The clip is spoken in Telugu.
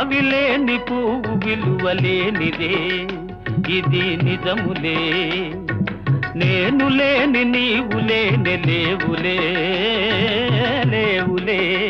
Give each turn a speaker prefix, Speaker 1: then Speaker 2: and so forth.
Speaker 1: ఆవిలేని పువ్వు విలువలేనిదే. ఇది నిజములే. నేను లేని నీవులే లేని లేవులే.